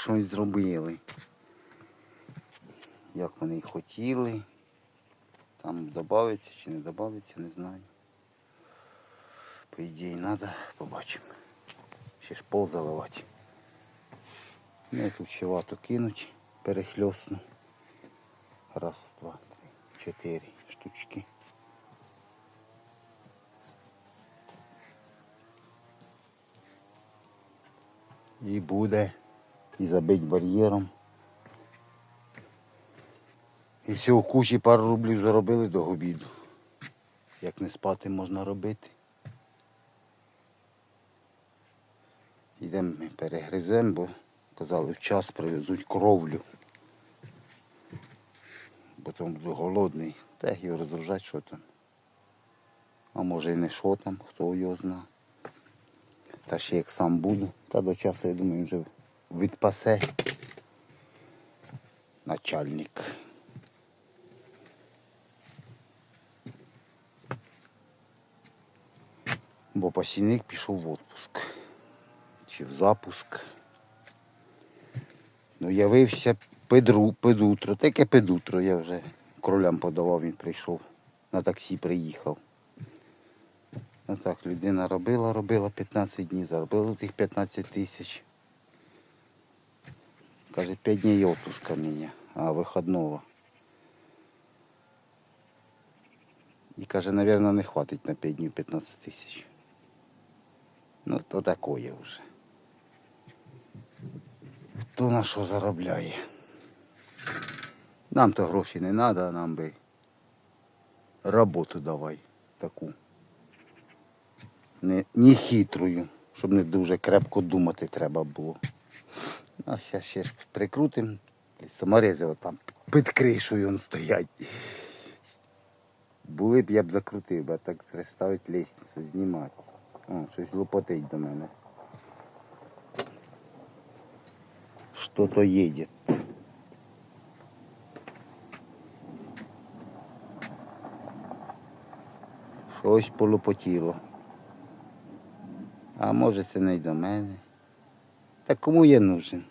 щось зробили. Як вони й хотіли. Там додається чи не додається, не знаю. По ідеї треба, побачимо. Ще ж пол заливати. Ну тут ще вату кинуть, перехльосну. Раз, два, три, чотири штучки. І буде. І забить бар'єром. І всього кучі пару рублів заробили до обіду. Як не спати можна робити. Йдемо ми перегриземо, бо казали, в час привезуть кровлю. Бо там буду голодний. Та його розгружати, що там. А може і не що там, хто його зна. Та ще як сам буду, та до часу, я думаю, вже відпасе начальник. Бо пасійник пішов в отпуск. Чи в запуск. Ну, явився педру, педутро. Таке педутро я вже кролям подавав, він прийшов. На таксі приїхав. Ну так, людина робила, робила 15 днів, заробила тих 15 тисяч. Каже, 5 днів отпуска мені, а виходного. І каже, мабуть, не хватить на 5 днів 15 тисяч. Ну, то такое вже. Хто на що заробляє? Нам то гроші не треба, нам би роботу давай таку. Не, не хитрою, щоб не дуже крепко думати треба було. А зараз ще ж прикрутим. Саморези отам під кришею он стоять. Були б я б закрутив, бо так ставить лестницю, знімати. О, щось лопотить до мене. Что-то едет. Щось полопотіло. А може це не й до мене. Та кому я нужен?